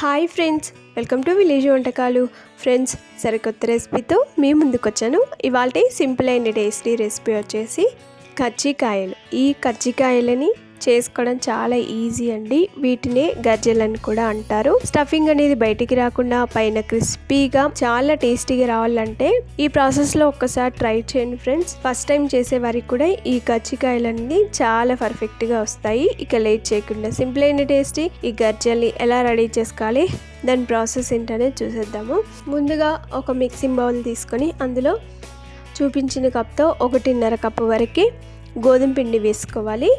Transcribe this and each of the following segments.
Hi friends welcome to village వంటకాలు. Friends సరికొత్త రెసిపీతో మీ ముందుకు వచ్చాను ఇవాళ సింపుల్ అయిన టేస్టీ రెసిపీ వచ్చేసి కజ్జికాయలు ఈ కజ్జికాయలని చేసుకోవడం చాలా ఈజీ అండి. వీటినే గజ్జలని కూడా అంటారు. స్టఫింగ్ అనేది బయటికి రాకుండా పైన క్రిస్పీగా చాలా టేస్టీగా రావాలంటే ఈ ప్రాసెస్లో ఒక్కసారి ట్రై చేయండి ఫ్రెండ్స్. ఫస్ట్ టైం చేసే వారికి కూడా ఈ కజ్జికాయలు అనేది చాలా పర్ఫెక్ట్గా వస్తాయి. ఇక లేట్ చేయకుండా సింపుల్ అయిన టేస్టీ ఈ గజ్జల్ని ఎలా రెడీ చేసుకోవాలి దాని ప్రాసెస్ ఏంటనేది చూసేద్దాము. ముందుగా ఒక మిక్సింగ్ బౌల్ తీసుకొని అందులో చూపించిన కప్తో ఒకటిన్నర కప్పు వరకు గోధుమ పిండి వేసుకోవాలి.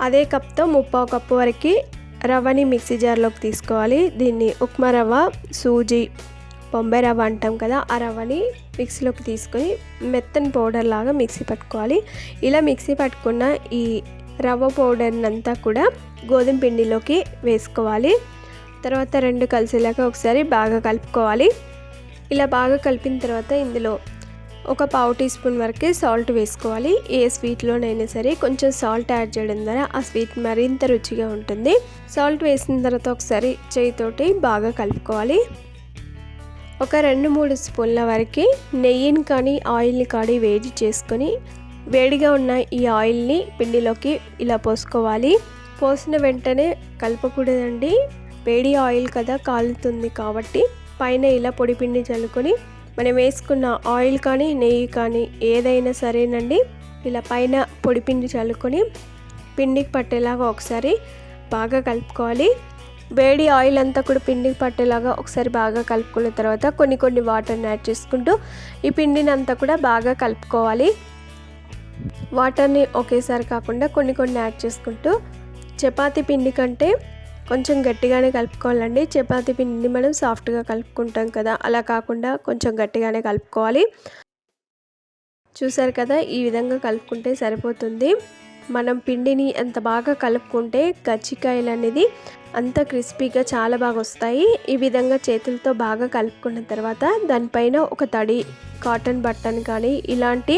అదే కప్తో ముప్పావు కప్పు వరకు రవ్వని మిక్సీ జార్లోకి తీసుకోవాలి. దీన్ని ఉప్మా రవ్వ సూజీ బొంబాయి రవ్వ అంటాం కదా ఆ రవ్వని మిక్సీలోకి తీసుకొని మెత్తని పౌడర్ లాగా మిక్సీ పట్టుకోవాలి. ఇలా మిక్సీ పట్టుకున్న ఈ రవ్వ పౌడర్ని అంతా కూడా గోధుమ పిండిలోకి వేసుకోవాలి. తర్వాత రెండు కలిసేలాగా ఒకసారి బాగా కలుపుకోవాలి. ఇలా బాగా కలిపిన తర్వాత ఇందులో ఒక పావు టీ స్పూన్ వరకే సాల్ట్ వేసుకోవాలి. ఏ స్వీట్లోనైనా సరే కొంచెం సాల్ట్ యాడ్ చేయడం ద్వారా ఆ స్వీట్ మరింత రుచిగా ఉంటుంది. సాల్ట్ వేసిన తర్వాత ఒకసారి చేయితోటి బాగా కలుపుకోవాలి. ఒక రెండు మూడు స్పూన్ల వరకు నెయ్యిని కానీ ఆయిల్ని కానీ వేడి చేసుకొని వేడిగా ఉన్న ఈ ఆయిల్ని పిండిలోకి ఇలా పోసుకోవాలి. పోసిన వెంటనే కలపకూడదండి. వేడి ఆయిల్ కదా కాలుతుంది కాబట్టి పైన ఇలా పొడి పిండి చల్లుకొని మనం వేసుకున్న ఆయిల్ కానీ నెయ్యి కానీ ఏదైనా సరేనండి. ఇలా పైన పొడి పిండి చల్లుకొని పిండికి పట్టేలాగా ఒకసారి బాగా కలుపుకోవాలి. వేడి ఆయిల్ అంతా కూడా పిండికి పట్టేలాగా ఒకసారి బాగా కలుపుకున్న తర్వాత కొన్ని కొన్ని వాటర్ని యాడ్ చేసుకుంటూ ఈ పిండిని అంతా కూడా బాగా కలుపుకోవాలి. వాటర్ని ఒకేసారి కాకుండా కొన్ని కొన్ని యాడ్ చేసుకుంటూ చపాతీ పిండి కంటే కొంచెం గట్టిగానే కలుపుకోవాలండి. చపాతీ పిండిని మనం సాఫ్ట్గా కలుపుకుంటాం కదా. అలా కాకుండా కొంచెం గట్టిగానే కలుపుకోవాలి. చూసారు కదా ఈ విధంగా కలుపుకుంటే సరిపోతుంది. మనం పిండిని ఎంత బాగా కలుపుకుంటే కజ్జికాయలు అనేది అంత క్రిస్పీగా చాలా బాగా వస్తాయి. ఈ విధంగా చేతులతో బాగా కలుపుకున్న తర్వాత దానిపైన ఒక తడి కాటన్ బట్టన్ కానీ ఇలాంటి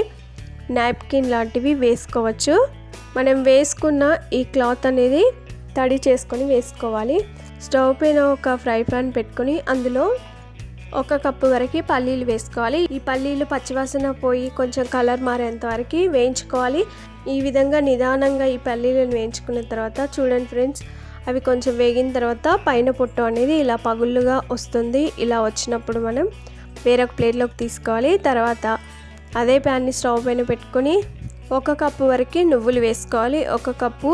నాప్కిన్ లాంటివి వేసుకోవచ్చు. మనం వేసుకున్న ఈ క్లాత్ అనేది తడి చేసుకొని వేసుకోవాలి. స్టవ్ పైన ఒక ఫ్రై పాన్ పెట్టుకొని అందులో ఒక కప్పు వరకు పల్లీలు వేసుకోవాలి. ఈ పల్లీలు పచ్చివాసన పోయి కొంచెం కలర్ మారేంత వరకు వేయించుకోవాలి. ఈ విధంగా నిదానంగా ఈ పల్లీలను వేయించుకున్న తర్వాత చూడండి ఫ్రెండ్స్ అవి కొంచెం వేగిన తర్వాత పైన పొట్టు అనేది ఇలా పగుళ్ళుగా వస్తుంది. ఇలా వచ్చినప్పుడు మనం వేరొక ప్లేట్లోకి తీసుకోవాలి. తర్వాత అదే ప్యాన్ని స్టవ్ పైన పెట్టుకొని ఒక కప్పు వరకు నువ్వులు వేసుకోవాలి. ఒక కప్పు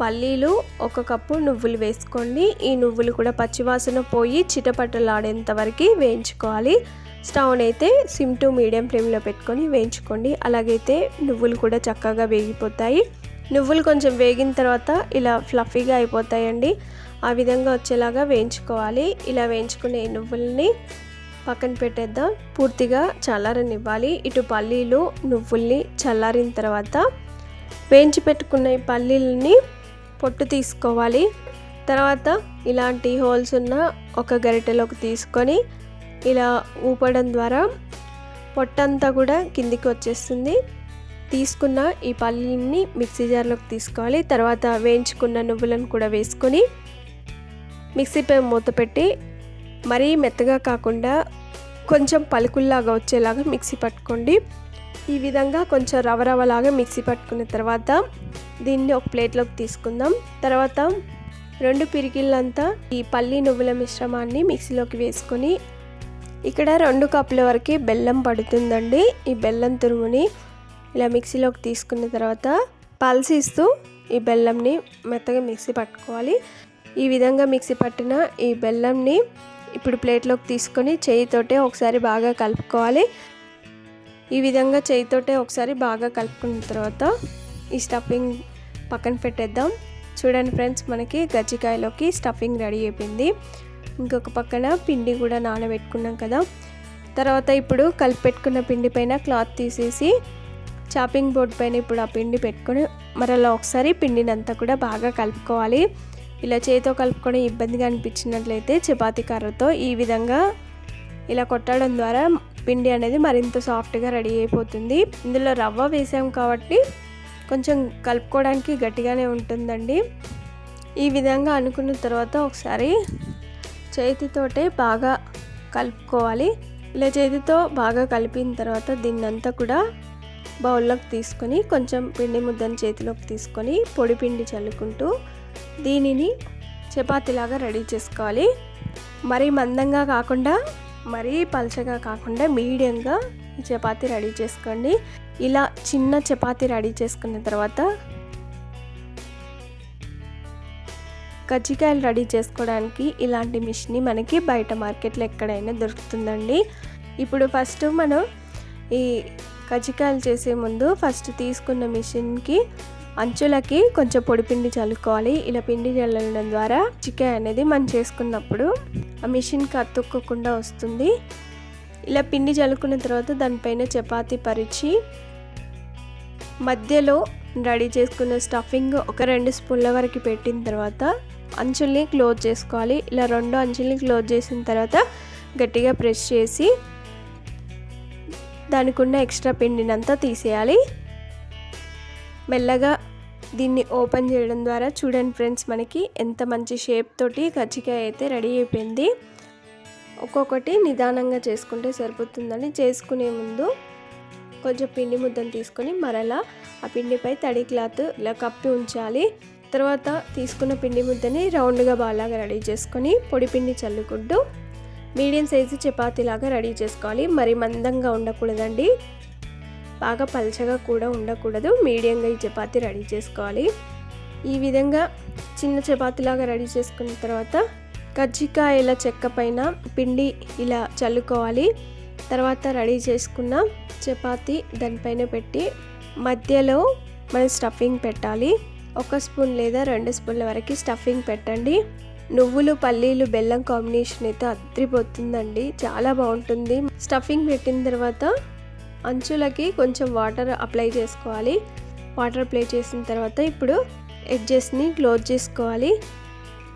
పల్లీలు ఒక కప్పు నువ్వులు వేసుకోండి. ఈ నువ్వులు కూడా పచ్చివాసన పోయి చిటపట్టలాడేంత వరకు వేయించుకోవాలి. స్టవ్ని అయితే సిమ్ టు మీడియం ఫ్లేమ్లో పెట్టుకొని వేయించుకోండి. అలాగైతే నువ్వులు కూడా చక్కగా వేగిపోతాయి. నువ్వులు కొంచెం వేగిన తర్వాత ఇలా ఫ్లఫీగా అయిపోతాయండి. ఆ విధంగా వచ్చేలాగా వేయించుకోవాలి. ఇలా వేయించుకునే నువ్వుల్ని పక్కన పెట్టేద్దాం. పూర్తిగా చల్లారనివ్వాలి. ఇటు పల్లీలు నువ్వుల్ని చల్లారిన తర్వాత వేయించి పెట్టుకున్న ఈ పల్లీలని పొట్టు తీసుకోవాలి. తర్వాత ఇలాంటి హోల్స్ ఉన్న ఒక గరిటెలోకి తీసుకొని ఇలా ఊపడం ద్వారా పొట్టంతా కూడా కిందికి వచ్చేస్తుంది. తీసుకున్న ఈ పల్లీని మిక్సీ జార్లోకి తీసుకోవాలి. తర్వాత వేయించుకున్న నువ్వులను కూడా వేసుకొని మిక్సీపై మూత పెట్టి మరీ మెత్తగా కాకుండా కొంచెం పలుకుల్లాగా వచ్చేలాగా మిక్సీ పట్టుకోండి. ఈ విధంగా కొంచెం రవ రవలాగా మిక్సీ పట్టుకున్న తర్వాత దీన్ని ఒక ప్లేట్లోకి తీసుకుందాం. తర్వాత రెండు పిరికిళ్ళంతా ఈ పల్లి నువ్వుల మిశ్రమాన్ని మిక్సీలోకి వేసుకొని ఇక్కడ రెండు కప్పుల వరకు బెల్లం పడుతుందండి. ఈ బెల్లం తురుముని ఇలా మిక్సీలోకి తీసుకున్న తర్వాత పల్సిస్తూ ఈ బెల్లంని మెత్తగా మిక్సీ పట్టుకోవాలి. ఈ విధంగా మిక్సీ పట్టిన ఈ బెల్లంని ఇప్పుడు ప్లేట్లోకి తీసుకొని చేయితోటే ఒకసారి బాగా కలుపుకోవాలి. ఈ విధంగా చేయితోటే ఒకసారి బాగా కలుపుకున్న తర్వాత ఈ స్టఫింగ్ పక్కన పెట్టేద్దాం. చూడండి ఫ్రెండ్స్ మనకి గజ్జికాయలోకి స్టఫింగ్ రెడీ అయిపోయింది. ఇంకొక పక్కన పిండి కూడా నానబెట్టుకున్నాం కదా. తర్వాత ఇప్పుడు కలిపి పెట్టుకున్న పిండి పైన క్లాత్ తీసేసి చాపింగ్ బోర్డ్ పైన ఇప్పుడు ఆ పిండి పెట్టుకొని మరలా ఒకసారి పిండిని అంతా కూడా బాగా కలుపుకోవాలి. ఇలా చేతితో కలుపుకోవడం ఇబ్బందిగా అనిపించినట్లయితే చపాతీ కర్రతో ఈ విధంగా ఇలా కొట్టడం ద్వారా పిండి అనేది మరింత సాఫ్ట్గా రెడీ అయిపోతుంది. ఇందులో రవ్వ వేసాం కాబట్టి కొంచెం కలుపుకోవడానికి గట్టిగానే ఉంటుందండి. ఈ విధంగా అనుకున్న తర్వాత ఒకసారి చేతితోటే బాగా కలుపుకోవాలి. ఇలా చేతితో బాగా కలిపిన తర్వాత దీన్ని అంతా కూడా బౌల్లోకి తీసుకొని కొంచెం పిండి ముద్దను చేతిలోకి తీసుకొని పొడి పిండి చల్లుకుంటూ దీనిని చపాతీలాగా రెడీ చేసుకోవాలి. మరీ మందంగా కాకుండా మరీ పలచగా కాకుండా మీడియంగా ఈ చపాతీ రెడీ చేసుకోండి. ఇలా చిన్న చపాతీ రెడీ చేసుకున్న తర్వాత కజ్జికాయలు రెడీ చేసుకోవడానికి ఇలాంటి మిషన్ మనకి బయట మార్కెట్లో ఎక్కడైనా దొరుకుతుందండి. ఇప్పుడు ఫస్ట్ మనం ఈ కజ్జికాయలు చేసే ముందు ఫస్ట్ తీసుకున్న మిషన్కి అంచులకి కొంచెం పొడి పిండి చల్లుకోవాలి. ఇలా పిండి చల్లడం ద్వారా చికెన్ అనేది మనం చేసుకున్నప్పుడు ఆ మిషన్కి అతుక్కోకుండా వస్తుంది. ఇలా పిండి చల్లుకున్న తర్వాత దానిపైన చపాతీ పరిచి మధ్యలో రెడీ చేసుకున్న స్టఫింగ్ ఒక రెండు స్పూన్ల వరకు పెట్టిన తర్వాత అంచుల్ని క్లోజ్ చేసుకోవాలి. ఇలా రెండు అంచుల్ని క్లోజ్ చేసిన తర్వాత గట్టిగా ప్రెస్ చేసి దానికి ఉన్న ఎక్స్ట్రా పిండినంతా తీసేయాలి. మెల్లగా దీన్ని ఓపెన్ చేయడం ద్వారా చూడండి ఫ్రెండ్స్ మనకి ఎంత మంచి షేప్ తోటి కజ్జికాయ అయితే రెడీ అయిపోయింది. ఒక్కొక్కటి నిదానంగా చేసుకుంటే సరిపోతుందని చేసుకునే ముందు కొంచెం పిండి ముద్దను తీసుకొని మరలా ఆ పిండిపై తడి క్లాత్ ఇలా కప్పి ఉంచాలి. తర్వాత తీసుకున్న పిండి ముద్దని రౌండ్గా బాగా రెడీ చేసుకొని పొడి పిండి చల్లుకుంటూ మీడియం సైజు చపాతీలాగా రెడీ చేసుకోవాలి. మరి మందంగా ఉండకూడదండి. బాగా పలచగా కూడా ఉండకూడదు. మీడియంగా ఈ చపాతీ రెడీ చేసుకోవాలి. ఈ విధంగా చిన్న చపాతీలాగా రెడీ చేసుకున్న తర్వాత కజ్జికాయల చెక్క పైన పిండి ఇలా చల్లుకోవాలి. తర్వాత రెడీ చేసుకున్న చపాతీ దానిపైన పెట్టి మధ్యలో మనం స్టఫింగ్ పెట్టాలి. ఒక స్పూన్ లేదా రెండు స్పూన్ల వరకు స్టఫింగ్ పెట్టండి. నువ్వులు పల్లీలు బెల్లం కాంబినేషన్ అయితే అద్రిపోతుందండి చాలా బాగుంటుంది. స్టఫింగ్ పెట్టిన తర్వాత అంచులకి కొంచెం వాటర్ అప్లై చేసుకోవాలి. వాటర్ అప్లై చేసిన తర్వాత ఇప్పుడు ఎడ్జెస్ని క్లోజ్ చేసుకోవాలి.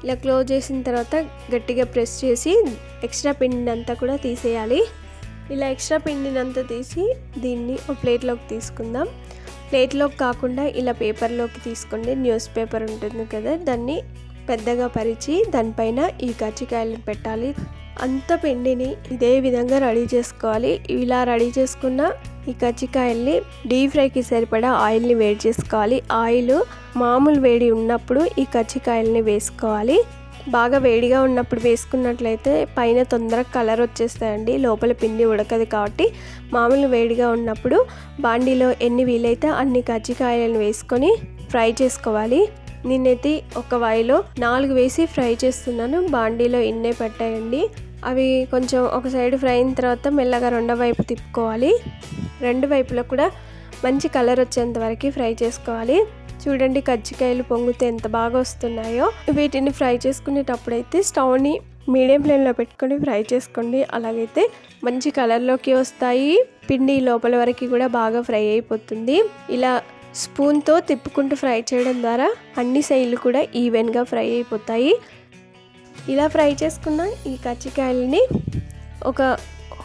ఇలా క్లోజ్ చేసిన తర్వాత గట్టిగా ప్రెస్ చేసి ఎక్స్ట్రా పిండి అంతా కూడా తీసేయాలి. ఇలా ఎక్స్ట్రా పిండినంత తీసి దీన్ని ఒక ప్లేట్లోకి తీసుకుందాం. ప్లేట్లోకి కాకుండా ఇలా పేపర్లోకి తీసుకోండి. న్యూస్ పేపర్ ఉంటుంది కదా దాన్ని పెద్దగా పరిచి దానిపైన ఈ కజ్జికాయలను పెట్టాలి. అంత పిండిని ఇదే విధంగా రెడీ చేసుకోవాలి. ఇలా రెడీ చేసుకున్న ఈ కజ్జికాయల్ని డీప్ ఫ్రైకి సరిపడా ఆయిల్ని వేడి చేసుకోవాలి. ఆయిల్ మామూలు వేడి ఉన్నప్పుడు ఈ కజ్జికాయల్ని వేసుకోవాలి. బాగా వేడిగా ఉన్నప్పుడు వేసుకున్నట్లయితే పైన తొందరగా కలర్ వచ్చేస్తాయండి. లోపల పిండి ఉడకదు కాబట్టి మామూలు వేడిగా ఉన్నప్పుడు బాండీలో ఎన్ని వీలైతే అన్ని కజ్జికాయలను వేసుకొని ఫ్రై చేసుకోవాలి. నేనైతే ఒక వాయిలో నాలుగు వేసి ఫ్రై చేస్తున్నాను. బాండీలో ఇన్నే పెట్టాయండి. అవి కొంచెం ఒక సైడ్ ఫ్రై అయిన తర్వాత మెల్లగా రెండో వైపు తిప్పుకోవాలి. రెండు వైపులో కూడా మంచి కలర్ వచ్చేంత వరకు ఫ్రై చేసుకోవాలి. చూడండి కజ్జికాయలు పొంగితే ఎంత బాగా వస్తున్నాయో. వీటిని ఫ్రై చేసుకునేటప్పుడైతే స్టవ్ని మీడియం ఫ్లేమ్లో పెట్టుకొని ఫ్రై చేసుకోండి. అలాగైతే మంచి కలర్లోకి వస్తాయి. పిండి లోపల వరకు కూడా బాగా ఫ్రై అయిపోతుంది. ఇలా స్పూన్తో తిప్పుకుంటూ ఫ్రై చేయడం ద్వారా అన్ని సైడ్లు కూడా ఈవెన్గా ఫ్రై అయిపోతాయి. ఇలా ఫ్రై చేసుకున్న ఈ కజ్జికాయలని ఒక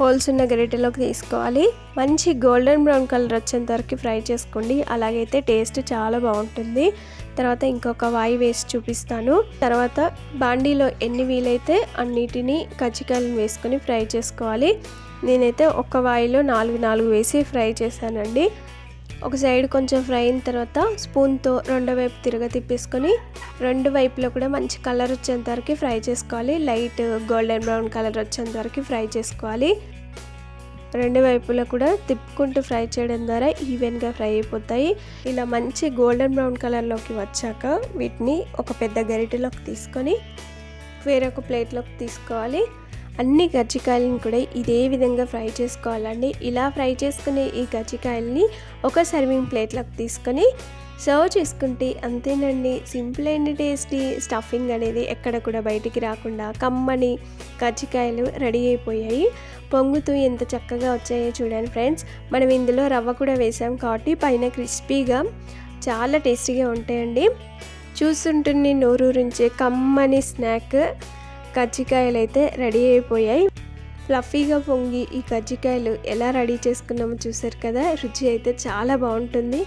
హోల్స్ ఉన్న గరిటెలోకి తీసుకోవాలి. మంచి గోల్డెన్ బ్రౌన్ కలర్ వచ్చేంత వరకు ఫ్రై చేసుకోండి. అలాగైతే టేస్ట్ చాలా బాగుంటుంది. తర్వాత ఇంకొక వాయి వేసి చూపిస్తాను. తర్వాత బాండీలో ఎన్ని వీలైతే అన్నిటిని కజ్జికాయలను వేసుకొని ఫ్రై చేసుకోవాలి. నేనైతే ఒక వాయిలో నాలుగు నాలుగు వేసి ఫ్రై చేశానండి. ఒక సైడ్ కొంచెం ఫ్రై అయిన తర్వాత స్పూన్తో రెండో వైపు తిరగ తిప్పేసుకొని రెండు వైపులో కూడా మంచి కలర్ వచ్చేంత వరకు ఫ్రై చేసుకోవాలి. లైట్ గోల్డెన్ బ్రౌన్ కలర్ వచ్చేంత వరకు ఫ్రై చేసుకోవాలి. రెండు వైపులా కూడా తిప్పుకుంటూ ఫ్రై చేయడం ద్వారా ఈవెన్గా ఫ్రై అయిపోతాయి. ఇలా మంచి గోల్డెన్ బ్రౌన్ కలర్లోకి వచ్చాక వీటిని ఒక పెద్ద గరిటెలోకి తీసుకొని వేరొక ప్లేట్లోకి తీసుకోవాలి. అన్ని గజ్జికాయలను కూడా ఇదే విధంగా ఫ్రై చేసుకోవాలండి. ఇలా ఫ్రై చేసుకునే ఈ గజ్జికాయల్ని ఒక సర్వింగ్ ప్లేట్లోకి తీసుకొని సర్వ్ చేసుకుంటే అంతేనండి. సింపుల్ అండ్ టేస్టీ స్టఫింగ్ అనేది ఎక్కడ కూడా బయటికి రాకుండా కమ్మని కజ్జికాయలు రెడీ అయిపోయాయి. పొంగుతూ ఎంత చక్కగా వచ్చాయో చూడండి ఫ్రెండ్స్. మనం ఇందులో రవ్వ కూడా వేసాం కాబట్టి పైన క్రిస్పీగా చాలా టేస్టీగా ఉంటాయండి. చూస్తుంటుంది నోరూరించే కమ్మని స్నాక్ కజ్జికాయలు అయితే రెడీ అయిపోయాయి. ఫ్లఫీగా పొంగి ఈ కజ్జికాయలు ఎలా రెడీ చేసుకున్నామో చూసారు కదా? రుచి అయితే చాలా బాగుంటుంది.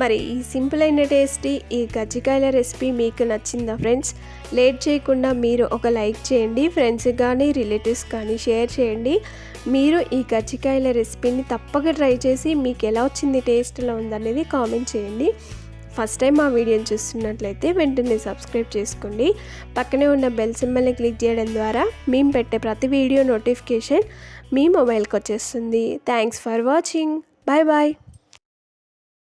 మరి ఈ సింపుల్ అయిన టేస్టీ ఈ కజ్జికాయల రెసిపీ మీకు నచ్చిందా ఫ్రెండ్స్? లేట్ చేయకుండా మీరు ఒక లైక్ చేయండి ఫ్రెండ్స్ కానీ రిలేటివ్స్ కానీ షేర్ చేయండి. మీరు ఈ కజ్జికాయల రెసిపీని తప్పక ట్రై చేసి మీకు ఎలా వచ్చింది టేస్ట్ ఎలా ఉందనేది కామెంట్ చేయండి. ఫస్ట్ టైం మా వీడియోని చూస్తున్నట్లయితే వెంటనే సబ్స్క్రైబ్ చేసుకోండి. పక్కనే ఉన్న బెల్ సింబల్ని క్లిక్ చేయడం ద్వారా మేము పెట్టే ప్రతి వీడియో నోటిఫికేషన్ మీ మొబైల్కి వచ్చేస్తుంది. Thanks for watching. Bye bye.